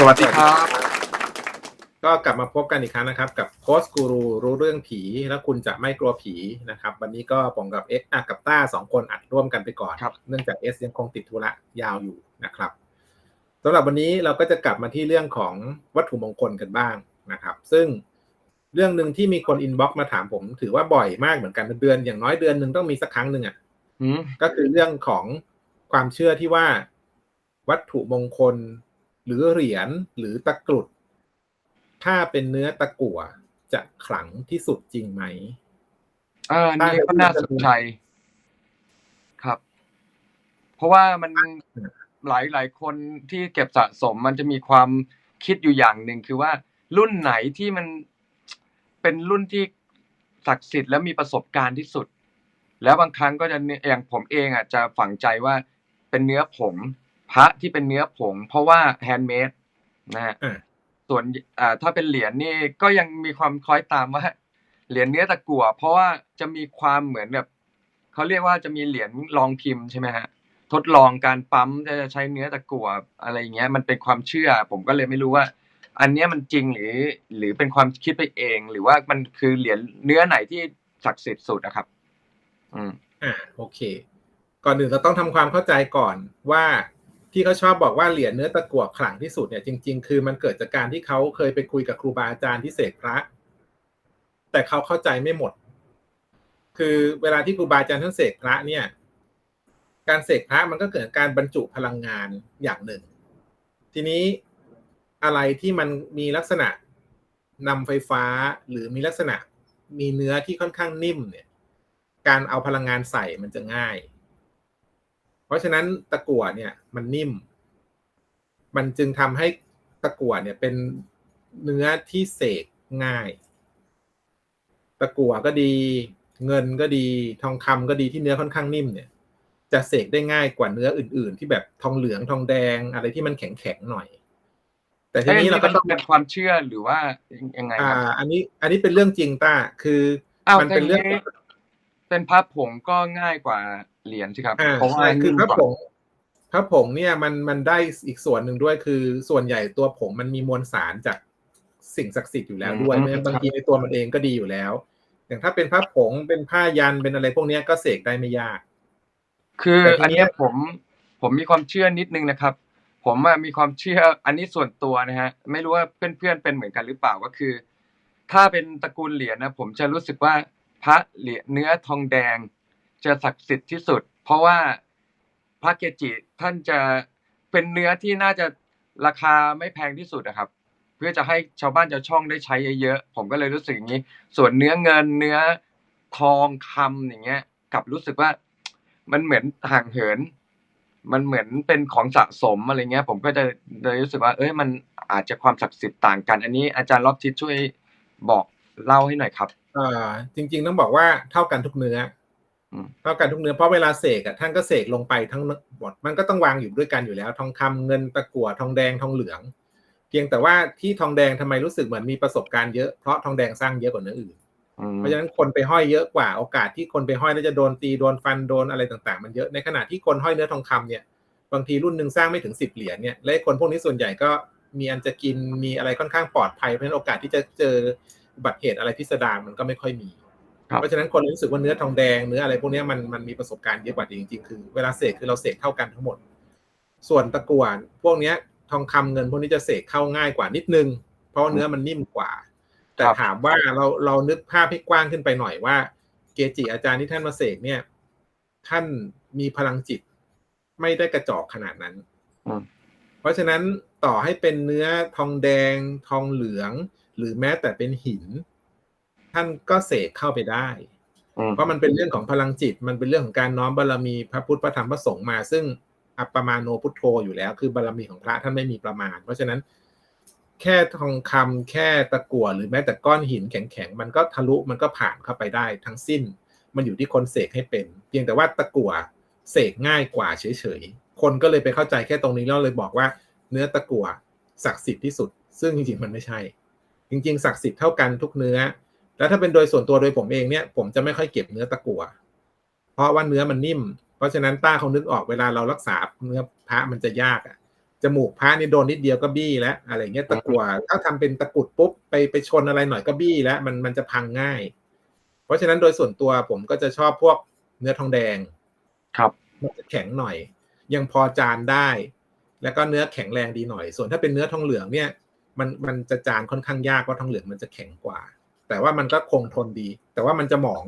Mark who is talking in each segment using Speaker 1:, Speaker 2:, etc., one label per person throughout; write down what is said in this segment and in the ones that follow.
Speaker 1: สวัสดีครับ
Speaker 2: ก็กลับมาพบกันอีกครั้งนะครับ กับโค้ชกูรูรู้เรื่องผีแล้วคุณจะไม่กลัวผีนะครับ วันนี้ก็ผมกับเอ็กซ์กับต้าสองคนอัดร่วมกันไปก่อน
Speaker 1: ครับ
Speaker 2: เนื่องจากเอสยังคงติดธุระยาวอยู่นะครับสำหรับวันนี้เราก็จะกลับมาที่เรื่องของวัตถุมงคลกันบ้างนะครับ ซึ่งเรื่องหนึ่งที่มีคนอินบ็อกซ์มาถามผม ถือว่าบ่อยมากเหมือนกันเป็นเดือนอย่างน้อยเดือนหนึ่งต้องมีสักครั้งหนึ่งอะ
Speaker 1: อืม
Speaker 2: ก็คือเรื่องของความเชื่อที่ว่าวัตถุมงคล หรือเหรียญหรือตะกรุด ถ้าเป็นเนื้อตะกั่วจะขลังที่สุดจริงไหม
Speaker 1: เอออันนี่ก็น่าสนใจครับ เพราะว่ามันหลายหลายคนที่เก็บสะสมมันจะมีความคิดอยู่อย่างหนึ่งคือว่า รุ่นไหนที่มันเป็นรุ่นที่ศักดิ์สิทธิ์และมีประสบการณ์ที่สุด แล้วบางครั้งก็จะเนี่ยอย่างผมเองอะจะฝังใจว่าเป็นเนื้อผง พระที่เป็นเนื้อผง เพราะว่าแฮนด์เมดนะฮะ
Speaker 2: อ่า
Speaker 1: ส่วนอ่าถ้าเป็นเหรียญนี่ก็ยังมีความคล้อยตามว่าเหรียญเนื้อตะกั่วเพราะว่าจะมีความเหมือนแบบเขาเรียกว่าจะมีเหรียญรองพิมพ์ใช่ไหมฮะทดลองการปั๊มจะใช้เนื้อตะกั่วอะไรอย่างเงี้ย มันเป็นความเชื่อ ผมก็เลยไม่รู้ว่า อันเนี้ยมันจริงหรือ หรือเป็นความคิดไปเอง หรือว่ามันคือเหรียญเนื้อไหนที่ศักดิ์สิทธิ์สุดนะครับ อืม
Speaker 2: อ่าโอเค ก่อนอื่นเราต้องทำความเข้าใจก่อนว่า ที่เขาชอบบอกว่าเหรียญเนื้อตะกั่วขลังที่สุดเนี่ยจริง ๆ คือมันเกิดจากการที่เขาเคยไปคุยกับครูบาอาจารย์ที่เสกพระ แต่เขาเข้าใจไม่หมด คือเวลาที่ครูบาอาจารย์ท่านเสกพระเนี่ย การเสกพระมันก็เกิดการบรรจุพลังงานอย่างหนึ่ง ทีนี้อะไรที่มันมีลักษณะนำไฟฟ้าหรือมีลักษณะมีเนื้อที่ค่อนข้างนิ่มเนี่ย การเอาพลังงานใส่มันจะง่าย เพราะฉะนั้นตะกั่วเนี่ยมันนิ่ม มันจึงทำให้ตะกั่วเนี่ยเป็นเนื้อที่เสกง่าย ตะกั่วก็ดี เงินก็ดี ทองคำก็ดีที่เนื้อค่อนข้างนิ่มเนี่ย จะเสกได้ง่ายกว่าเนื้ออื่น ๆ ที่แบบทองเหลืองทองแดงอะไรที่มันแข็งๆหน่อยแต่ที
Speaker 1: เอ้ย
Speaker 2: นี้เราก็ต้อง
Speaker 1: เป็นความเชื่อหรือว่ายังไงค
Speaker 2: อ่า
Speaker 1: รับ
Speaker 2: อันนี้ อันนี้เป็นเรื่องจริงต้าคือ
Speaker 1: อ้าว
Speaker 2: มันเป็นเรื่อง
Speaker 1: ถ้าอย่างนี้เป็นพระผงก็ง่ายกว่า เหรียญสิครับ
Speaker 2: อ่า
Speaker 1: เพราะว่า
Speaker 2: ใช่คือพระ
Speaker 1: นิ่มกว่า
Speaker 2: ผงพระผงเนี่ยมันมันได้อีกส่วนหนึ่งด้วยคือส่วนใหญ่ตัวผงมันมีมวลสารจากสิ่งศักดิ์สิทธิ์อยู่แล้วด้วยเพราะฉะนั้นบางทีในตัวมันเองก็ดีอยู่แล้ว อย่างถ้าเป็นพระผงเป็นผ้ายันเป็นอะไรพวกเนี้ยก็เสกได้ไม่ยาก
Speaker 1: คือ
Speaker 2: แต่ที
Speaker 1: อัน
Speaker 2: เนี้
Speaker 1: เนี้
Speaker 2: ย
Speaker 1: ยผมผมมีความเชื่อนิดนึงนะครับ ผมอะมีความเชื่ออันนี้ส่วนตัวนะฮะ ไม่รู้ว่าเพื่อนๆเป็นเหมือนกันหรือเปล่าก็คือ ถ้าเป็นตระกูลเหรียญนะผมจะรู้สึกว่าพระเหรียญเนื้อทองแดง จะศักดิ์สิทธิ์ที่สุด เพราะว่าพระเกจิท่านจะเป็นเนื้อที่น่าจะราคาไม่แพงที่สุดนะครับ เพื่อจะให้ชาวบ้านชาวช่องได้ใช้เยอะๆผมก็เลยรู้สึกอย่างนี้ ส่วนเนื้อเงินเนื้อทองคำอย่างเงี้ยกลับรู้สึกว่ามันเหมือนห่างเหิน มันเหมือนเป็นของสะสมอะไรเงี้ย ผมก็จะเลยรู้สึกว่า เอ้ยมันอาจจะความศักดิ์สิทธิ์ต่างกัน อันนี้อาจารย์รอบทิศช่วยบอกเล่าให้หน่อยครับ
Speaker 2: เออจริง ๆ ต้องบอกว่าเท่ากันทุกเนื้อ เท่ากันทุกเนื้อเพราะเวลาเสกอะท่านก็เสกลงไปทั้งหมดมันก็ต้องวางอยู่ด้วยกันอยู่แล้ว ทองคำเงินตะกั่วทองแดงทองเหลือง เพียงแต่ว่าที่ทองแดงทำไมรู้สึกเหมือนมีประสบการณ์เยอะเพราะทองแดงสร้างเยอะกว่าเนื้ออื่น
Speaker 1: อืม
Speaker 2: เพราะฉะนั้นคนไปห้อยเยอะกว่าโอกาสที่คนไปห้อยแล้วจะโดนตีโดนฟันโดนอะไรต่างๆ มันเยอะในขณะที่คนห้อยเนื้อทองคำเนี่ย บางทีรุ่นหนึ่งสร้างไม่ถึงสิบเหรียญเนี่ยและไอ้คนพวกนี้ส่วนใหญ่ก็มีอันจะกินมีอะไรค่อนข้างปลอดภัยเพราะฉะนั้นโอกาสที่จะเจออุบัติเหตุอะไรพิสดารมันก็ไม่ค่อยมี
Speaker 1: ครับ
Speaker 2: เพราะฉะนั้นคนรู้สึกว่าเนื้อทองแดงเนื้ออะไรพวกเนี้ยมันมันมีประสบการณ์เยอะกว่าจริงๆคือเวลาเสกคือเราเสกเท่ากันทั้งหมด ส่วนตะกั่วพวกเนี้ยทองคำเงินพวกนี้จะเสกเข้าง่ายกว่านิดนึง เพราะว่าเนื้อมันนิ่มกว่า แต่
Speaker 1: ครับ
Speaker 2: ถามว่าเราเรานึกภาพให้กว้างขึ้นไปหน่อยว่า เกจิอาจารย์ที่ท่านมาเสกเนี่ย ท่านมีพลังจิต ไม่ได้กระจอกขนาดนั้น
Speaker 1: อืม
Speaker 2: เพราะฉะนั้นต่อให้เป็นเนื้อทองแดงทองเหลือง หรือแม้แต่เป็นหิน ท่านก็เสกเข้าไปได้
Speaker 1: อืม
Speaker 2: เพราะมันเป็นเรื่องของพลังจิต มันเป็นเรื่องของการน้อมบารมีพระพุทธพระธรรมพระสงฆ์มา ซึ่งอัปปมาโนพุทโธอยู่แล้ว คือบารมีของพระท่านไม่มีประมาณ เพราะฉะนั้น แค่ทองคำแค่ตะกั่วหรือแม้แต่ก้อนหินแข็งๆมันก็ทะลุมันก็ผ่านเข้าไปได้ทั้งสิ้น มันอยู่ที่คนเสกให้เป็น เพียงแต่ว่าตะกั่วเสกง่ายกว่าเฉยๆคนก็เลยไปเข้าใจแค่ตรงนี้แล้วเลยบอกว่า เนื้อตะกั่วศักดิ์สิทธิ์ที่สุด ซึ่งจริงๆมันไม่ใช่ จริง ๆ ศักดิ์สิทธิ์เท่ากันทุกเนื้อ แล้วถ้าเป็นโดยส่วนตัวโดยผมเองเนี่ย ผมจะไม่ค่อยเก็บเนื้อตะกั่วเพราะว่าเนื้อมันนิ่ม เพราะฉะนั้นต้าเขานึกออกเวลาเรารักษาเนื้อพระมันจะยากอะจมูกพระนี่โดนนิดเดียวก็บี้แล้วอะไรเงี้ยตะกั่วถ้าทำเป็นตะกรุดปุ๊บไปไปชนอะไรหน่อยก็บี้แล้วมันมันจะพังง่าย เพราะฉะนั้นโดยส่วนตัวผมก็จะชอบพวกเนื้อทองแดง
Speaker 1: ครับ
Speaker 2: มันจะแข็งหน่อย ยังพอจานได้ แล้วก็เนื้อแข็งแรงดีหน่อย ส่วนถ้าเป็นเนื้อทองเหลืองเนี่ย มันมันจะจานค่อนข้างยากเพราะทองเหลืองมันจะแข็งกว่า แต่ว่ามันก็คงทนดี แต่ว่ามันจะหมอง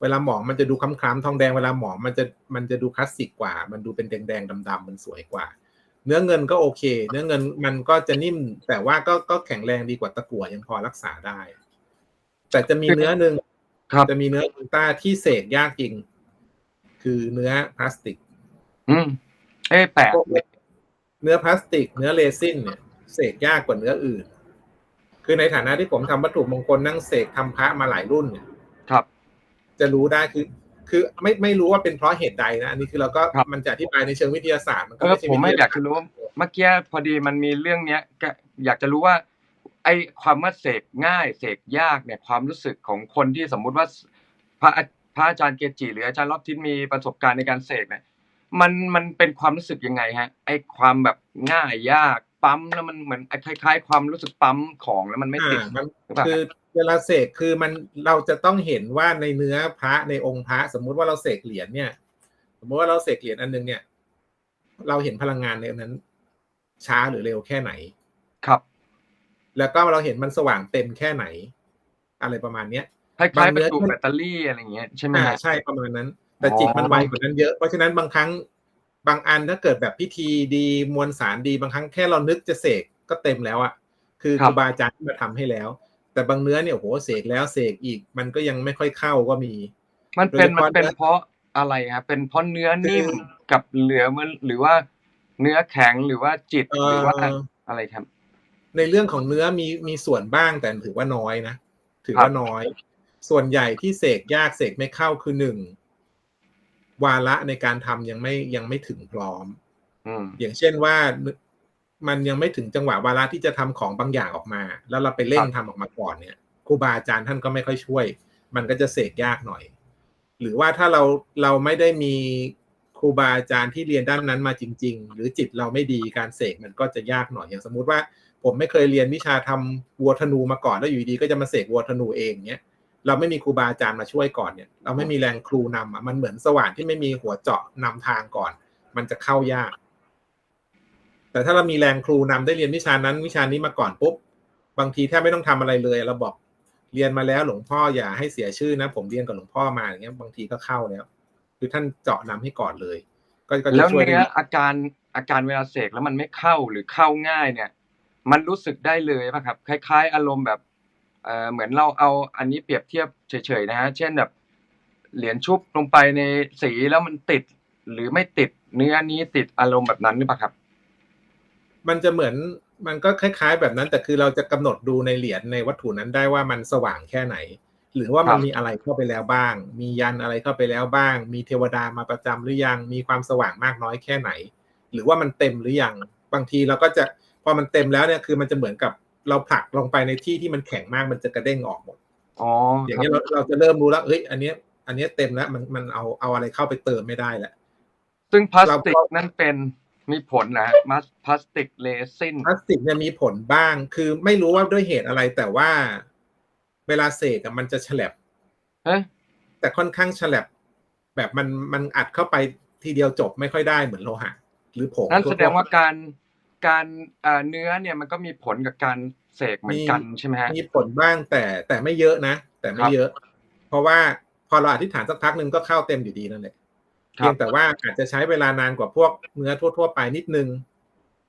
Speaker 2: เวลาหมองมันจะดูคล้ำๆทองแดงเวลาหมองมันจะมันจะดูคลาสสิกกว่า มันดูเป็นแดงๆดำๆมันสวยกว่า เนื้อเงินก็โอเค เนื้อเงินมันก็จะนิ่ม แต่ว่าก็ก็แข็งแรงดีกว่าตะกั่วยังพอรักษาได้ แต่จะมีเนื้อหนึ่ง
Speaker 1: ครับ
Speaker 2: จะมีเนื้ออุลตร้าที่เสกยากจริง คือเนื้อพลาสติก
Speaker 1: อืมเอ้ยแปลก
Speaker 2: พวกเนื้อพลาสติก เนื้อเรซินเนี่ยเสกยากกว่าเนื้ออื่น คือในฐานะที่ผมทำวัตถุมงคลนั่งเสกทำพระมาหลายรุ่นเนี่ย
Speaker 1: ครับ
Speaker 2: จะรู้ได้คือ คือไม่ไม่รู้ว่าเป็นเพราะเหตุใดนะอันนี้คือเราก็
Speaker 1: ครับ
Speaker 2: มันจะอธิบายในเชิงวิทยาศาสตร์มันก็
Speaker 1: เออ
Speaker 2: ไม่ใช่
Speaker 1: ผมไม่
Speaker 2: วิท
Speaker 1: อยากจะรู้เมื่อกี้พอดีมันมีเรื่องเนี้ยก็อยากจะรู้ว่า ไอ้ความว่าเสกง่ายเสกยากเนี่ยความรู้สึกของคนที่สมมุติว่าพระอาพระอาจารย์เกจิหรืออาจารย์รอบทิศมีประสบการณ์ในการเสกเนี่ยมันมันเป็นความรู้สึกยังไงฮะ ไอ้ความแบบง่ายยาก ปั๊มแล้วมันเหมือนคล้าย ๆ ความรู้สึกปั๊มของแล้วมันไม่ติด
Speaker 2: อ่ามัน
Speaker 1: หรือเปล่า
Speaker 2: คือเวลาเสกคือมันเราจะต้องเห็นว่าในเนื้อพระในองค์พระ สมมุติว่าเราเสกเหรียญเนี่ย สมมติว่าเราเสกเหรียญอันนึงเนี่ย เราเห็นพลังงานในนั้น ช้าหรือเร็วแค่ไหน
Speaker 1: ครับ
Speaker 2: แล้วก็เราเห็นมันสว่างเต็มแค่ไหน อะไรประมาณเนี้ย
Speaker 1: คล้าย
Speaker 2: บาง
Speaker 1: ๆ
Speaker 2: เนื้
Speaker 1: ประ
Speaker 2: อ
Speaker 1: ตูแบตเตอรี่อะไรอย่างเงี้ยใช่ไหม
Speaker 2: อ่า
Speaker 1: ฮะ
Speaker 2: ใช่ประมาณนั้น แต่
Speaker 1: อ๋อ
Speaker 2: จิตมันไวกว่านั้นเยอะเพราะฉะนั้นบางครั้ง บางอันถ้าเกิดแบบพิธีดีมวลสารดีบางครั้งแค่เรานึกจะเสกก็เต็มแล้วอะคือครูบาอาจารย์ที่มาทำให้แล้ว แต่บางเนื้อเนี่ยโอ้โหเสกแล้วเสกอีกมันก็ยังไม่ค่อยเข้าก็มี
Speaker 1: มันเป็น
Speaker 2: โดยเฉพาะ
Speaker 1: มันเป็น
Speaker 2: เนื้อ
Speaker 1: เพราะอะไรครับเป็นเพราะเนื้อนิ่ม
Speaker 2: คือ
Speaker 1: กับเหลือมันหรือว่าเนื้อแข็งหรือว่าจิต
Speaker 2: เอ่
Speaker 1: หรือว่า
Speaker 2: อ
Speaker 1: อะไรครับ
Speaker 2: ในเรื่องของเนื้อมีมีส่วนบ้างแต่ถือว่าน้อยนะถือ
Speaker 1: ครับ
Speaker 2: ว่าน้อย ส่วนใหญ่ที่เสกยากเสกไม่เข้าคือหนึ่ง วาระในการทำยังไม่ยังไม่ถึงพร้อม
Speaker 1: อืม
Speaker 2: อย่างเช่นว่ามันยังไม่ถึงจังหวะวาระที่จะทำของบางอย่างออกมา แล้วเราไปเร่ง
Speaker 1: ครั
Speaker 2: ทำ
Speaker 1: บ
Speaker 2: ออกมาก่อนเนี่ยครูบาอาจารย์ท่านก็ไม่ค่อยช่วย มันก็จะเสกยากหน่อย หรือว่าถ้าเราเราไม่ได้มีครูบาอาจารย์ที่เรียนด้านนั้นมาจริง ๆ หรือจิตเราไม่ดีการเสกมันก็จะยากหน่อยอย่างสมมุติว่า ผมไม่เคยเรียนวิชาทำวัวธนูมาก่อนแล้วอยู่ดีๆก็จะมาเสกวัวธนูเองเนี้ย เราไม่มีครูบาอาจารย์มาช่วยก่อนเนี่ย เราไม่มีแรงครูนำอะมันเหมือนสว่านที่ไม่มีหัวเจาะนำทางก่อน มันจะเข้ายาก แต่ถ้าเรามีแรงครูนำได้เรียนวิชานั้น วิชานี้มาก่อนปุ๊บ บางทีแทบไม่ต้องทำอะไรเลย เราบอกเรียนมาแล้วหลวงพ่ออย่าให้เสียชื่อนะ ผมเรียนกับหลวงพ่อมาอย่างเงี้ย บางทีก็เข้าแล้ว คือท่านเจาะนำให้ก่อนเลย ก็ก็
Speaker 1: แล้
Speaker 2: จะ
Speaker 1: ว
Speaker 2: ช่วยได้
Speaker 1: เนื้ออาการอาการเวลาเสกแล้วมันไม่เข้าหรือเข้าง่ายเนี่ย มันรู้สึกได้เลยป่ะครับ คล้าย ๆ อารมณ์แบบ เหมือนเราเอาอันนี้เปรียบเทียบเฉยๆนะฮะ เช่นแบบเหรียญชุบลงไปในสีแล้วมันติดหรือไม่ติดเนื้อนี้ติดอารมณ์แบบนั้นหรือเปล่าครับ
Speaker 2: มันจะเหมือนมันก็คล้าย ๆ แบบนั้น แต่คือเราจะกำหนดดูในเหรียญในวัตถุนั้นได้ว่ามันสว่างแค่ไหน หรือว่ามันมีอะไรเข้าไปแล้วบ้าง มียันอะไรเข้าไปแล้วบ้าง มีเทวดามาประจำหรือยังมีความสว่างมากน้อยแค่ไหน หรือว่ามันเต็มหรือยังบางทีเราก็จะพอมันเต็มแล้วเนี่ยคือมันจะเหมือนกับ เราผลักลงไปในที่ที่มันแข็งมากมันจะกระเด้งออกหมด
Speaker 1: อ๋อ
Speaker 2: อ
Speaker 1: อย่าง
Speaker 2: เงี้ยเราเราจะเริ่มรู้แล้วเอ้ยอันเนี้ยอันเนี้ยเต็มแล้วมันมันเอาเอาอะไรเข้าไปเติมไม่ได้แล้ว
Speaker 1: ซึ่งพลาสติก
Speaker 2: เราก็
Speaker 1: นั่นเป็นมีผลนะฮะมัสพลาสติกเรซิน
Speaker 2: พลาสติกเนี่ยมีผลบ้าง คือไม่รู้ว่าด้วยเหตุอะไรแต่ว่า เวลาเสกอะมันจะฉลับ
Speaker 1: เฮ้ย
Speaker 2: แต่ค่อนข้างฉลับแบบมันมันอัดเข้าไปทีเดียวจบไม่ค่อยได้เหมือนโลหะ หรือผง
Speaker 1: นั่น
Speaker 2: ทั่
Speaker 1: แสดงว่าการ การเอ่อเนื้อเนี่ยมันก็มีผลกับการเสกเหมือนกันใช่ไหมฮะ
Speaker 2: มีผลบ้างแต่แต่ไม่เยอะนะ แต่ไม่
Speaker 1: ครับ
Speaker 2: เยอะ เพราะว่าพอเราอธิษฐานสักพักหนึ่งก็เข้าเต็มอยู่ดีนั่นแหละ
Speaker 1: ครั
Speaker 2: เพีย
Speaker 1: บ
Speaker 2: งแต่ว่าอาจจะใช้เวลานานกว่าพวกเนื้อทั่ว ๆ ไปนิดนึง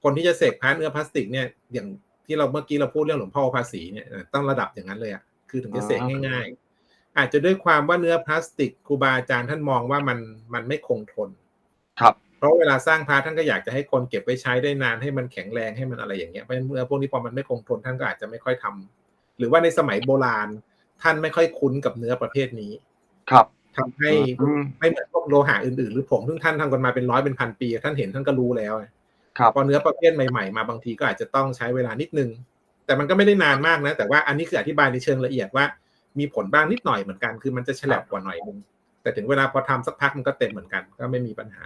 Speaker 2: คนที่จะเสกพาร์ทเนื้อพลาสติกเนี่ยอย่างที่เราเมื่อกี้เราพูดเรื่องหลวงพ่อภาษีเนี่ยต้องระดับอย่างนั้นเลยอะคือถึงจะเสกง่ายๆ อาจจะด้วยความว่าเนื้อพลาสติกครูบาอาจารย์ท่านมองว่ามันมันไม่คงทน
Speaker 1: ครับ
Speaker 2: เพ ราะเวลาสร้างพระท่านก็อยากจะให้คนเก็บไว้ใช้ได้นานให้มันแข็งแรงให้มันอะไรอย่างเงี้ยเพราะฉะนั้นเมื่อพวกนี้พอมันไม่คงทนท่านก็อาจจะไม่ค่อยทำหรือว่าในสมัยโบราณ ท่านไม่ค่อยคุ้นกับเนื้อประเภทนี้
Speaker 1: ครับ
Speaker 2: ทำให้
Speaker 1: อืม
Speaker 2: ไม่เหมือนพวกโลหะอื่นๆ หรือผงซึ่งท่านทำกันมาเป็นร้อยเป็นพันปี ท่านเห็นท่านก็รู้แล้ว
Speaker 1: ครับ
Speaker 2: พอเนื้อประเภทใหม่ๆมาบางทีก็อาจจะต้องใช้เวลานิดนึง แต่มันก็ไม่ได้นานมากนะ แต่ว่าอันนี้คืออธิบายในเชิงละเอียดว่า มีผลบ้างนิดหน่อยเหมือนกัน คือมันจะฉลับกว่าหน่อยนึงแต่ถึงเวลาพอทำสักพักมันก็เต็มเหมือนกัน ก็ไม่มีปัญหา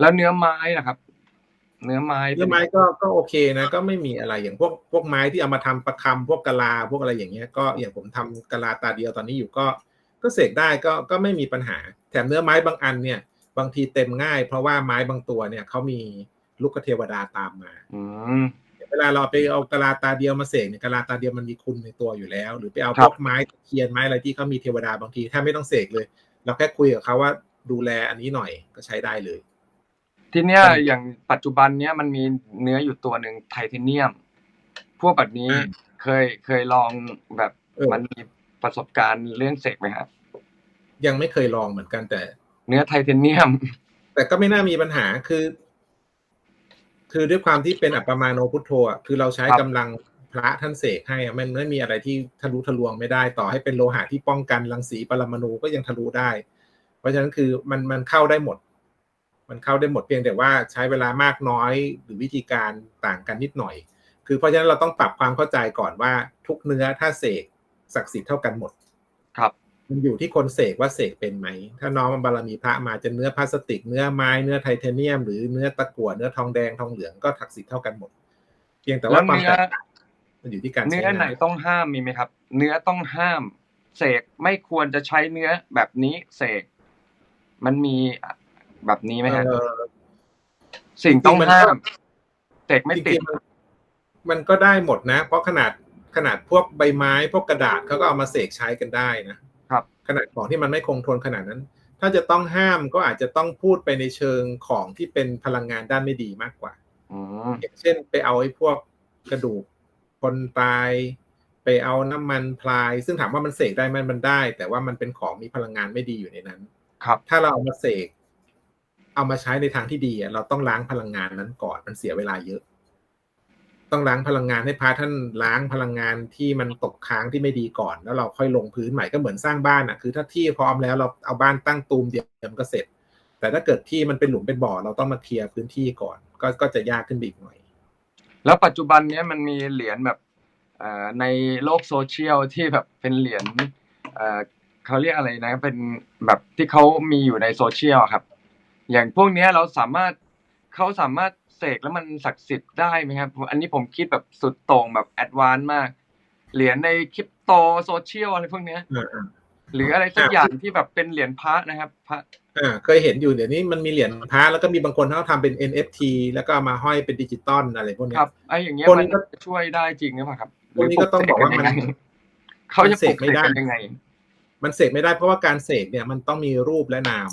Speaker 1: แล้วเนื้อไม้นะครับ เนื้อไม้
Speaker 2: เนื้อไม้ก็ก็โอเคนะ ก็ไม่มีอะไรอย่างพวกพวกไม้ที่เอามาทำประคำพวกกะลาพวกอะไรอย่างเงี้ย ก็อย่างผมทำกะลาตาเดียวตอนนี้อยู่ก็ ก็เสกได้ก็ก็ไม่มีปัญหา แถมเนื้อไม้บางอันเนี่ย บางทีเต็มง่าย เพราะว่าไม้บางตัวเนี่ยเขามีลูกเทวดาตามมา
Speaker 1: อืม
Speaker 2: เวลาเราไปเอากะลาตาเดียวมาเสกเนี่ยกะลาตาเดียวมันมีคุณในตัวอยู่แล้ว หรือไปเอา
Speaker 1: ครั
Speaker 2: พ
Speaker 1: บ
Speaker 2: วกไม้ตะเคียนไม้อะไรที่เขามีเทวดาบางทีแทบไม่ต้องเสกเลย เราแค่คุยกับเขาว่าดูแลอันนี้หน่อยก็ใช้ได้เลย
Speaker 1: ทีเนี้ย
Speaker 2: ครับ
Speaker 1: อย่างปัจจุบันเนี้ยมันมีเนื้ออยู่ตัวหนึ่งไทเทเนียม พวกแบบนี้
Speaker 2: อ่า
Speaker 1: เคยเคยลองแบบ
Speaker 2: เออ
Speaker 1: มันมีประสบการณ์เรื่องเสกไหมครับ
Speaker 2: ยังไม่เคยลองเหมือนกันแต่
Speaker 1: เนื้อไทเทเนียม
Speaker 2: แต่ก็ไม่น่ามีปัญหาคือ คือด้วยความที่เป็นอัปปมาโนพุทโธอะคือเราใช้
Speaker 1: ครับ
Speaker 2: กำลังพระท่านเสกให้อะมันไม่มีอะไรที่ทะลุทะลวงไม่ได้ ต่อให้เป็นโลหะที่ป้องกันรังสีปรมาณูก็ยังทะลุได้ เพราะฉะนั้นคือมันมันเข้าได้หมด มันเข้าได้หมดเพียงแต่ว่าใช้เวลามากน้อยหรือวิธีการต่างกันนิดหน่อย คือเพราะฉะนั้นเราต้องปรับความเข้าใจก่อนว่าทุกเนื้อถ้าเสกศักดิ์สิทธิ์เท่ากันหมด
Speaker 1: ครับ
Speaker 2: มันอยู่ที่คนเสกว่าเสกเป็นไหม ถ้าน้องบารมีพระมาจะเนื้อพลาสติก เนื้อไม้เนื้อไทเทเนียม หรือเนื้อตะกั่วเนื้อทองแดงทองเหลืองก็ศักดิ์สิทธิ์เท่ากันหมด เพียงแต่
Speaker 1: แล้
Speaker 2: ว่าวความ
Speaker 1: เนื้อ
Speaker 2: แตกต่างมันอยู่ที่การใช้
Speaker 1: เนื้อไหน
Speaker 2: งาน
Speaker 1: ต้องห้ามมีไหมครับ เนื้อต้องห้าม เสกไม่ควรจะใช้เนื้อแบบนี้เสกมันมี แบบนี้ไหมฮะ
Speaker 2: เอ่อ
Speaker 1: สิ่งต้อง
Speaker 2: จริงๆมันก็
Speaker 1: ห้ามเสกไม่
Speaker 2: จ
Speaker 1: ติ
Speaker 2: ริ
Speaker 1: ด
Speaker 2: งๆมันมันก็ได้หมดนะ เพราะขนาดขนาดพวกใบไม้พวกกระดาษเขาก็เอามาเสกใช้กันได้นะ
Speaker 1: ครับ
Speaker 2: ขนาดของที่มันไม่คงทนขนาดนั้น ถ้าจะต้องห้ามก็อาจจะต้องพูดไปในเชิงของที่เป็นพลังงานด้านไม่ดีมากกว่า
Speaker 1: อืม
Speaker 2: อย่างเช่นไปเอาไอ้พวกกระดูกคนตายไปเอาน้ำมันพลาย ซึ่งถามว่ามันเสกได้ไหมมันได้ แต่ว่ามันเป็นของมีพลังงานไม่ดีอยู่ในนั้น
Speaker 1: ครับ
Speaker 2: ถ้าเราเอามาเสก เอามาใช้ในทางที่ดีเราต้องล้างพลังงานนั้นก่อนมันเสียเวลาเยอะ ต้องล้างพลังงานให้พระท่านล้างพลังงานที่มันตกค้างที่ไม่ดีก่อน แล้วเราค่อยลงพื้นใหม่ก็เหมือนสร้างบ้านอะคือ ถ้าที่พร้อมแล้วเราเอาบ้านตั้งตูมเดียวมันก็เสร็จ แต่ถ้าเกิดที่มันเป็นหลุมเป็นบ่อเราต้องมาเคลียร์พื้นที่ก่อน ก็ก็จะยากขึ้นอีกหน่อย
Speaker 1: แล้วปัจจุบันเนี้ยมันมีเหรียญแบบในโลกโซเชียลที่แบบเป็นเหรียญเขาเรียกอะไรนะ เป็นแบบที่เขามีอยู่ในโซเชียลครับ อย่างพวกเนี้ยเราสามารถเขาสามารถเสกแล้วมันศักดิ์สิทธิ์ได้ไหมครับ อันนี้ผมคิดแบบสุดโต่งแบบแอดวานซ์มาก เหรียญในคริปโตโซเชียลอะไรพวกเนี้ย
Speaker 2: อ่าอ่า
Speaker 1: หรืออะไรสักอย่างที่แบบเป็นเหรียญพระนะครับพระ
Speaker 2: อ่าเคยเห็นอยู่เดี๋ยวนี้มันมีเหรียญพระแล้วก็มีบางคนเขาทำเป็น NFT แล้วก็เอามาห้อยเป็นดิจิตอลอะไรพวกเนี้
Speaker 1: ค
Speaker 2: ย
Speaker 1: รับไอ้อย่างเงี้ย
Speaker 2: พวก
Speaker 1: มั
Speaker 2: นี้
Speaker 1: น
Speaker 2: ก็
Speaker 1: ช่วยได้จริงหรือเปล่าครับ
Speaker 2: พวกนี้ก็ต้องบอกว่ามัน
Speaker 1: เขาจะ
Speaker 2: มันเส
Speaker 1: ปลุ
Speaker 2: ก
Speaker 1: ก
Speaker 2: ไม่
Speaker 1: เสก
Speaker 2: ได้
Speaker 1: กันยังไง
Speaker 2: มันเสกไม่ได้เพราะว่าการเสกเนี่ยมันต้องมีรูปและนาม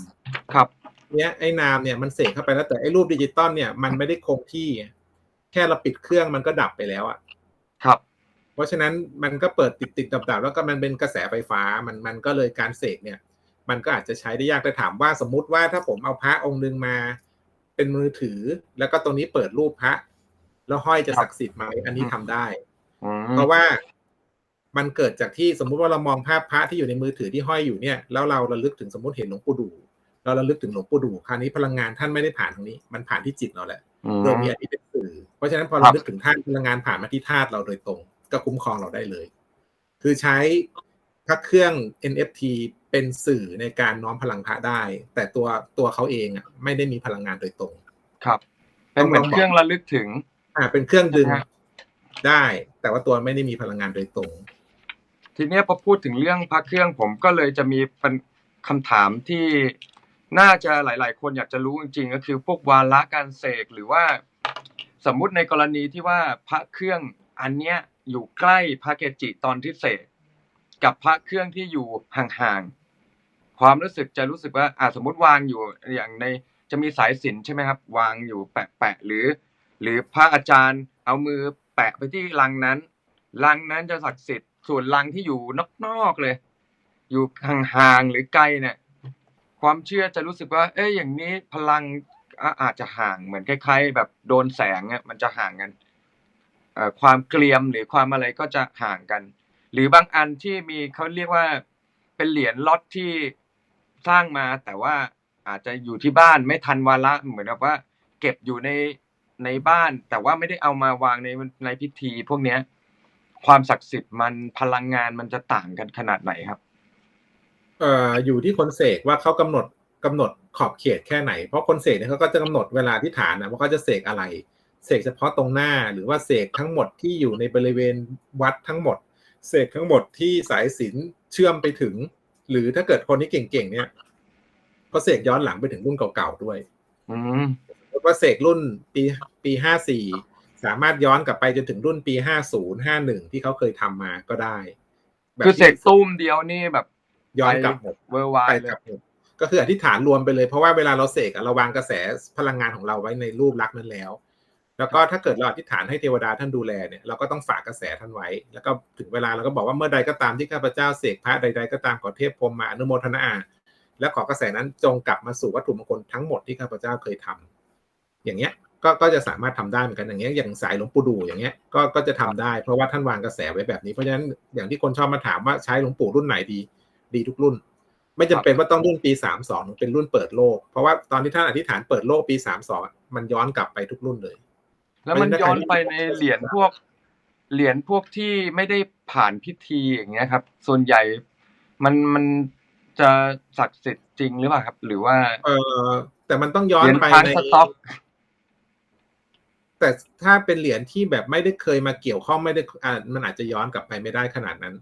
Speaker 1: ครับ
Speaker 2: เนี้ยไอ้นามเนี่ยมันเสกเข้าไปแล้วแต่ไอ้รูปดิจิตอลเนี่ยมันไม่ได้คงที่ แค่เราปิดเครื่องมันก็ดับไปแล้วอะ
Speaker 1: ครับ
Speaker 2: เพราะฉะนั้นมันก็เปิดติดติดดับดับๆแล้วก็มันเป็นกระแสไฟฟ้ามันมันก็เลยการเสกเนี่ย มันก็อาจจะใช้ได้ยากแต่ถามว่าสมมุติว่าถ้าผมเอาพระองค์หนึ่งมา เป็นมือถือ แล้วก็ตรงนี้เปิดรูปพระ แล้วห้อยจะศักดิ์สิทธิ์ไหมอันนี้ทำได้
Speaker 1: อืม
Speaker 2: เพราะว่ามันเกิดจากที่สมมุติว่าเรามองภาพพระที่อยู่ในมือถือที่ห้อยอยู่เนี่ย แล้วเราระลึกถึงสมมติเห็นหลวงปู่ดู เราระลึกถึงหลวงปู่ดูคราวนี้พลังงานท่านไม่ได้ผ่านตรงนี้ มันผ่านที่จิตเราแหละ
Speaker 1: อืม
Speaker 2: โดยมีอันนี้เป็นสื่อเพราะฉะนั้นพอ
Speaker 1: ครั
Speaker 2: เรา
Speaker 1: บ
Speaker 2: นึกถึงท่านพลังงานผ่านมาที่ธาตุเราโดยตรง ก็คุ้มครองเราได้เลย คือใช้พระเครื่อง NFT เป็นสื่อในการน้อมพลังพระได้ แต่ตัวตัวเขาเองอะไม่ได้มีพลังงานโดยตรง
Speaker 1: ครับ เป็นเหมือนเครื่องระลึกถึง
Speaker 2: อ่า เป็นเครื่องดึง
Speaker 1: นะฮะ
Speaker 2: ได้ แต่ว่าตัวไม่ได้มีพลังงานโดยตรง
Speaker 1: ทีเนี้ยพอพูดถึงเรื่องพระเครื่องผมก็เลยจะมีเป็นคำถามที่ น่าจะหลาย ๆ คนอยากจะรู้จริง ๆ ก็คือพวกวาระการเสกหรือว่า สมมุติในกรณีที่ว่าพระเครื่องอันเนี้ยอยู่ใกล้พระเกจิตอนที่เสกกับพระเครื่องที่อยู่ห่างๆความรู้สึกจะรู้สึกว่าอ่าสมมติวางอยู่อย่างในจะมีสายสิญจนใช่ไหมครับ วางอยู่แปะๆหรือ หรือพระอาจารย์เอามือแปะไปที่ลังนั้นลังนั้นจะศักดิ์สิทธิ์ส่วนลังที่อยู่นอกๆเลย อยู่ห่างๆหรือไกลเนี่ย ความเชื่อจะรู้สึกว่า เอ้ยอย่างนี้พลังอาจจะห่างเหมือนคล้ายๆ แบบโดนแสงอะมันจะห่างกันความเกลียมหรือความอะไรก็จะห่างกัน หรือบางอันที่มีเขาเรียกว่าเป็นเหรียญล็อตที่สร้างมาแต่ว่าอาจจะอยู่ที่บ้านไม่ทันวาระเหมือนกับว่า เก็บอยู่ในในบ้าน แต่ว่าไม่ได้เอามาวางในในพิธี พวกเนี้ยความศักดิ์สิทธิ์มันพลังงานมันจะต่างกันขนาดไหนครับ
Speaker 2: เอ่ออยู่ที่คนเสกว่าเขากำหนดกำหนดขอบเขตแค่ไหน เพราะคนเสกเนี่ยเขาก็จะกำหนดเวลาที่ฐานนะว่าเขาจะเสกอะไร เสกเฉพาะตรงหน้าหรือว่าเสกทั้งหมดที่อยู่ในบริเวณวัดทั้งหมด เสกทั้งหมดที่สายสิญจนเชื่อมไปถึง หรือถ้าเกิดคนที่เก่งๆเนี่ยก็เสกย้อนหลังไปถึงรุ่นเก่าๆด้วย
Speaker 1: อืม
Speaker 2: ว่าเสกรุ่นปีปีห้าสี่สามารถย้อนกลับไปจนถึงรุ่นปีห้าศูนย์ห้าหนึ่งที่เขาเคยทำมาก็ได้แบบ
Speaker 1: คือเสก
Speaker 2: ที่
Speaker 1: ตุ้มเดียวนี่แบบ
Speaker 2: ย้อนกลับหมด
Speaker 1: เวอร์ไว
Speaker 2: ไป
Speaker 1: เลย
Speaker 2: กลับหมดก็คืออธิษฐานรวมไปเลย เพราะว่าเวลาเราเสกอะเราวางกระแสพลังงานของเราไว้ในรูปลักษณ์นั้นแล้ว แล้วก็ถ้าเกิดเราอธิษฐานให้เทวดาท่านดูแลเนี่ยเราก็ต้องฝากกระแสท่านไว้ แล้วก็ถึงเวลาเราก็บอกว่าเมื่อใดก็ตามที่ข้าพเจ้าเสกพระใด ๆ ก็ตามขอเทพพรหมมาอนุโมทนาและขอกระแสนั้นจงกลับมาสู่วัตถุมงคลทั้งหมดที่ข้าพเจ้าเคยทำอย่างเงี้ยก็ก็จะสามารถทำได้เหมือนกันอย่างเงี้ยอย่างสายหลวงปู่ดูอย่างเงี้ยก็ก็จะทำได้เพราะว่าท่านวางกระแสไว้แบบนี้เพราะฉะนั้นอย่างที่คนชอบมาถามว่าใช้หลวงปู่รุ่นไหนดี ดีทุกรุ่น ไม่จำเป็นว่าต้องรุ่นปีสามสองเป็นรุ่นเปิดโลก เพราะว่าตอนที่ท่านอธิษฐานเปิดโลกปีสามสองมันย้อนกลับไปทุกรุ่นเลย
Speaker 1: แล้วมันย้อนไปในเหรียญพวกเหรียญพวกที่ไม่ได้ผ่านพิธีอย่างเงี้ยครับ ส่วนใหญ่มันมันจะศักดิ์สิทธิ์จริงหรือเปล่าครับ หรือว่า
Speaker 2: เออแต่มันต้องย้อ
Speaker 1: เห
Speaker 2: น
Speaker 1: รียญ
Speaker 2: ไป
Speaker 1: ค้าง
Speaker 2: ใน
Speaker 1: สต็อก
Speaker 2: แต่ถ้าเป็นเหรียญที่แบบไม่ได้เคยมาเกี่ยวข้องไม่ได้อ่ามันอาจจะย้อนกลับไปไม่ได้ขนาดนั้น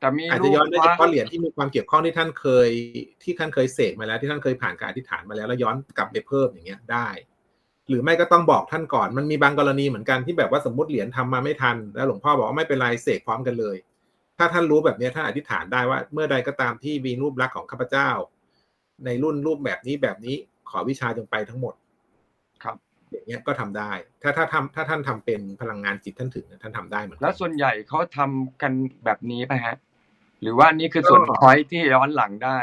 Speaker 1: แต่มี
Speaker 2: อาจ
Speaker 1: รู
Speaker 2: จะ
Speaker 1: ป
Speaker 2: ย้อนได้
Speaker 1: พ
Speaker 2: เฉ
Speaker 1: ระ
Speaker 2: พาะเหรียญที่มีความเกี่ยวข้องที่ท่านเคย ที่ท่านเคยเสกมาแล้วที่ท่านเคยผ่านการอธิษฐานมาแล้วแล้วย้อนกลับไปเพิ่มอย่างเงี้ยได้ หรือไม่ก็ต้องบอกท่านก่อนมันมีบางกรณีเหมือนกันที่แบบว่าสมมติเหรียญทำมาไม่ทัน แล้วหลวงพ่อบอกว่าไม่เป็นไรเสกพร้อมกันเลย ถ้าท่านรู้แบบเนี้ยท่านอธิษฐานได้ว่า เมื่อใดก็ตามที่มีรูปลักษณ์ของข้าพเจ้า ในรุ่นรูปแบบนี้แบบนี้ขอวิชาจงไปทั้งหมด
Speaker 1: ครับ
Speaker 2: อย่างเงี้ยก็ทำได้ ถ้าถ้าทำถ้าท่านทำเป็นพลังงานจิตท่านถึงท่านทำได้เหมือนกั
Speaker 1: แล้วส่วนใหญ่เขาทำกันแบบนี้ไปฮะ หรือว่านี่คือส่วนพอยที่ย้อนหลังได้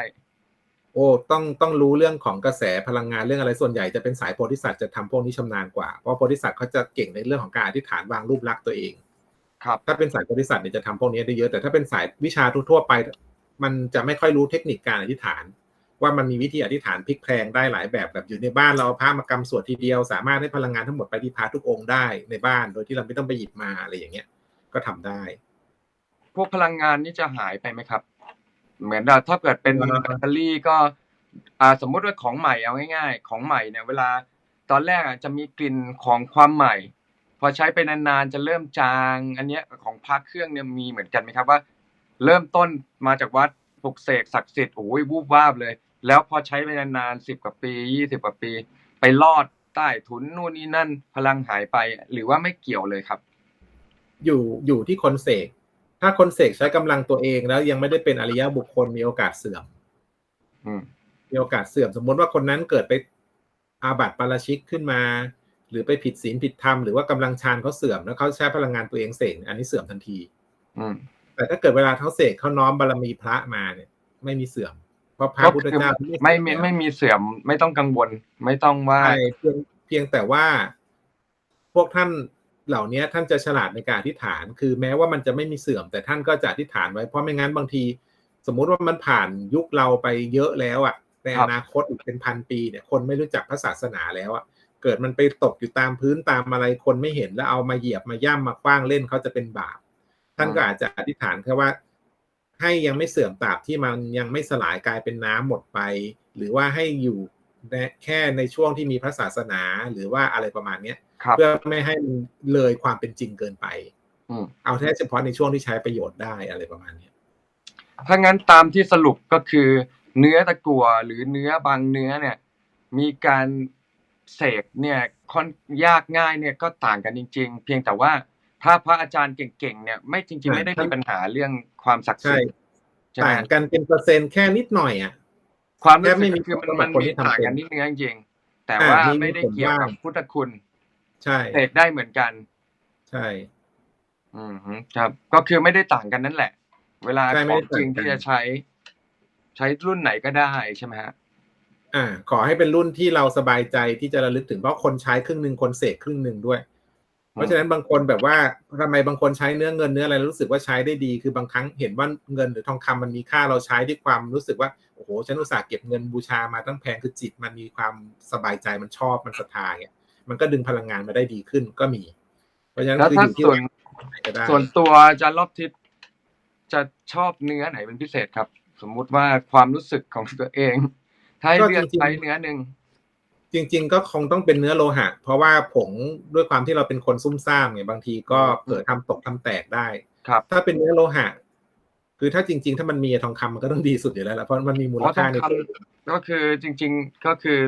Speaker 2: โอ้ต้องต้องรู้เรื่องของกระแสพลังงานเรื่องอะไรส่วนใหญ่จะเป็นสายโพธิสัตว์จะทำพวกนี้ชำนาญกว่าเพราะโพธิสัตว์เขาจะเก่งในเรื่องของการอธิษฐานวางรูปลักษณ์ตัวเอง
Speaker 1: ครับ
Speaker 2: ถ้าเป็นสายโพธิสัตว์เนี่ยจะทำพวกนี้ได้เยอะแต่ถ้าเป็นสายวิชาทั่วๆไป มันจะไม่ค่อยรู้เทคนิคการอธิษฐาน ว่ามันมีวิธีอธิษฐานพลิกแพลงได้หลายแบบแบบอยู่ในบ้านเราเอาพระมากำสวดทีเดียว สามารถให้พลังงานทั้งหมดไปที่พระทุกองค์ได้ในบ้าน โดยที่เราไม่ต้องไปหยิบมาอะไรอย่างเงี้ย ก็ทำได้
Speaker 1: พวกพลังงานนี่จะหายไปไหมครับ เหมือนว่าถ้าเกิดเป็น
Speaker 2: เอ่อ
Speaker 1: แบตเตอรี่ก็อ่าสมมุติว่าของใหม่เอาง่าย ๆ ของใหม่เนี่ยเวลาตอนแรกอะจะมีกลิ่นของความใหม่ พอใช้ไปนานๆจะเริ่มจาง อันเนี้ยของพระเครื่องเนี่ยมีเหมือนกันไหมครับว่า เริ่มต้นมาจากวัดปลุกเสกศักดิ์สิทธิ์โอ้ยวูบวาบเลย แล้วพอใช้ไปนานๆสิบกว่าปียี่สิบกว่าปี ไปลอดใต้ถุนนู่นนี่นั่นพลังหายไปหรือว่าไม่เกี่ยวเลยครับ
Speaker 2: อยู่อยู่ที่คนเสก ถ้าคนเสกใช้กำลังตัวเองแล้วยังไม่ได้เป็นอริยบุคคลมีโอกาสเสื่อม
Speaker 1: อืม
Speaker 2: มีโอกาสเสื่อม สมมติว่าคนนั้นเกิดไปอาบัติปาราชิกขึ้นมา หรือไปผิดศีลผิดธรรมหรือว่ากำลังฌานเขาเสื่อมแล้วเขาใช้พลังงานตัวเองเสกอันนี้เสื่อมทันที
Speaker 1: อืม
Speaker 2: แต่ถ้าเกิดเวลาเขาเสกเขาน้อมบารมีพระมาเนี่ย ไม่มีเสื่อมเพราะพระ
Speaker 1: ก็
Speaker 2: พุทธ
Speaker 1: คือ
Speaker 2: เจ้า
Speaker 1: ไม่ไม่ไม่มีเสื่อม ไม่ต้องกังวล ไม่ต้องว่า
Speaker 2: ใช่เพียงเพียงแต่ว่า พวกท่าน เหล่านี้ท่านจะฉลาดในการอธิษฐาน คือแม้ว่ามันจะไม่มีเสื่อม แต่ท่านก็จะอธิษฐานไว้เพราะไม่งั้นบางที สมมุติว่ามันผ่านยุคเราไปเยอะแล้วอะในอนาคตอีกเป็นพันปีเนี่ยคนไม่รู้จักพระศาสนาแล้วอะเกิดมันไปตกอยู่ตามพื้นตามอะไรคนไม่เห็นแล้วเอามาเหยียบมาย่ำมาคว้างเล่นเขาจะเป็นบาปท่านก็อาจจะอธิษฐานแค่ว่า ให้ยังไม่เสื่อมตราบที่มันยังไม่สลายกลายเป็นน้ำหมดไป หรือว่าให้อยู่ แค่ในช่วงที่มีพระศาสนาหรือว่าอะไรประมาณเนี้ย
Speaker 1: ครับ
Speaker 2: เพื่อไม่ให้มันเลยความเป็นจริงเกินไป
Speaker 1: อืม
Speaker 2: เอาแค่เฉพาะในช่วงที่ใช้ประโยชน์ได้อะไรประมาณเนี้ย
Speaker 1: ถ้างั้นตามที่สรุปก็คือ เนื้อตะกั่วหรือเนื้อบางเนื้อเนี่ย มีการเสกเนี่ยค่อนยากง่ายเนี่ยก็ต่างกันจริง ๆ เพียงแต่ว่าถ้าพระอาจารย์เก่งๆเนี่ยไม่จริงๆไม่ได้มีปัญหาเรื่องความศักดิ์สิ
Speaker 2: ใช่
Speaker 1: ทธิ์ใช่ไหม
Speaker 2: ต่างกันเป็นเปอร์เซ็นต์แค่นิดหน่อยอะ
Speaker 1: ความรู้
Speaker 2: แทบไม่
Speaker 1: สึก
Speaker 2: มี
Speaker 1: คือมัน
Speaker 2: ผล
Speaker 1: มัน
Speaker 2: คน
Speaker 1: มี
Speaker 2: ที่ทำ
Speaker 1: ต่าง
Speaker 2: เป็น
Speaker 1: กันนิดนึงจริงๆแต่
Speaker 2: อ่า
Speaker 1: ว่า
Speaker 2: มี
Speaker 1: ไม่ได้
Speaker 2: ผล
Speaker 1: เกี่ยวกับ
Speaker 2: บ้าง
Speaker 1: พุทธคุณ
Speaker 2: ใช่
Speaker 1: เสกได้เหมือนกัน
Speaker 2: ใช่
Speaker 1: อืมฮึครับ ก็คือไม่ได้ต่างกันนั่นแหละ เวลา
Speaker 2: ใช่
Speaker 1: ข
Speaker 2: ไม่
Speaker 1: อ
Speaker 2: ได้
Speaker 1: งจริง
Speaker 2: ต่างกัน
Speaker 1: ที่จะใช้ ใช้รุ่นไหนก็ได้ใช่ไหมฮะ
Speaker 2: อ่า ขอให้เป็นรุ่นที่เราสบายใจที่จะระลึกถึงเพราะคนใช้ครึ่งหนึ่งคนเสกครึ่งหนึ่งด้วย เพราะฉะนั้นบางคนแบบว่าทำไมบางคนใช้เนื้อเงินเนื้ออะไรแล้วรู้สึกว่าใช้ได้ดี คือบางครั้งเห็นว่าเงินหรือทองคำมันมีค่าเราใช้ด้วยความรู้สึกว่าโอ้โหฉันอุตส่าห์เก็บเงินบูชามาตั้งแพงคือจิตมันมีความสบายใจมันชอบมันศรัทธาเนี่ยมันก็ดึงพลังงานมาได้ดีขึ้นก็มี เพราะฉะนั้น
Speaker 1: แล้ว
Speaker 2: คือ
Speaker 1: ถ้า
Speaker 2: อยู่ที่
Speaker 1: ส่วน
Speaker 2: ไหนก็ได้
Speaker 1: ส่วนตัวอาจารย์รอบทิศจะชอบเนื้อไหนเป็นพิเศษครับ สมมุติว่าความรู้สึกของตัวเองถถ้าให้
Speaker 2: ก็
Speaker 1: เลือก
Speaker 2: จริงๆ
Speaker 1: ใช้เนื้อหนึ่ง
Speaker 2: จริง ๆ ก็คงต้องเป็นเนื้อโลหะ เพราะว่าผงด้วยความที่เราเป็นคนซุ่มซ่ามเนี่ยบางทีก็เผลอทำตกทำแตกได้
Speaker 1: ครับ
Speaker 2: ถ้าเป็นเนื้อโลหะ คือถ้าจริง ๆ ถ้ามันมีทองคำมันก็ต้องดีสุดอยู่แล้วล่ะเพราะมันมีมู
Speaker 1: เพ
Speaker 2: ล
Speaker 1: ราะท
Speaker 2: ค่า
Speaker 1: อง
Speaker 2: ใน
Speaker 1: ค
Speaker 2: ตัวำ
Speaker 1: ก็คือจริง ๆก็คือ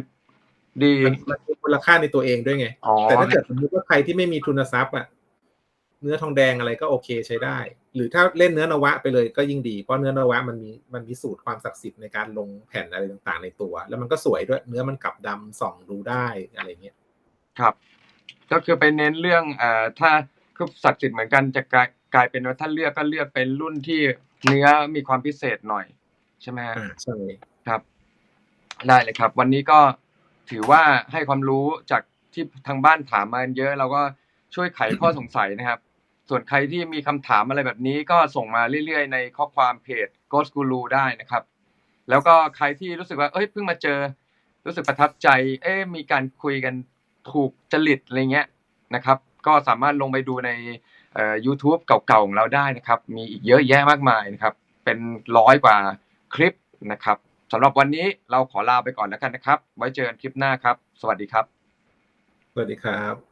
Speaker 1: ดี
Speaker 2: มันมันมีมูลค่าในตัวเองด้วยไง
Speaker 1: อ๋อ
Speaker 2: แต่ถ้าเกิดสมมติว่าใครที่ไม่มีทุนทรัพย์อะ เนื้อทองแดงอะไรก็โอเคใช้ได้ หรือถ้าเล่นเนื้อนวะไปเลยก็ยิ่งดี เพราะเนื้อนวะมันมีมันมีสูตรความศักดิ์สิทธิ์ในการลงแผ่นอะไรต่างๆ ในตัว แล้วมันก็สวยด้วยเนื้อมันกลับดำส่องดูได้อะไรเงี้ย
Speaker 1: ครับ ก็คือไปเน้นเรื่องเอ่อถ้าคือศักดิ์สิทธิ์เหมือนกันจะกลายกลายเป็นว่าถ้าเลือกก็เลือกเป็นรุ่นที่เนื้อมีความพิเศษหน่อย ใช่ไหมฮะ
Speaker 2: อ่าใช่
Speaker 1: ครับ ได้เลยครับ วันนี้ก็ถือว่าให้ความรู้จากที่ทางบ้านถามมาเยอะ เราก็ช่วยไขข้อสงสัยนะครับ ส่วนใครที่มีคำถามอะไรแบบนี้ก็ส่งมาเรื่อยๆ ในข้อความเพจ Ghost Guru ได้นะครับ แล้วก็ใครที่รู้สึกว่า เอ้ยเพิ่งมาเจอ รู้สึกประทับใจ เอ๊ะมีการคุยกันถูกจริตอะไรเงี้ยนะครับ ก็สามารถลงไปดูในเอ่อ YouTube เก่าๆของเราได้นะครับ มีอีกเยอะแยะมากมายนะครับ เป็นร้อยกว่าคลิปนะครับสำหรับวันนี้เราขอลาไปก่อนแล้วกันนะครับ ไว้เจอกันคลิปหน้าครับ สวัสดีครับ
Speaker 2: สวัสดีครับ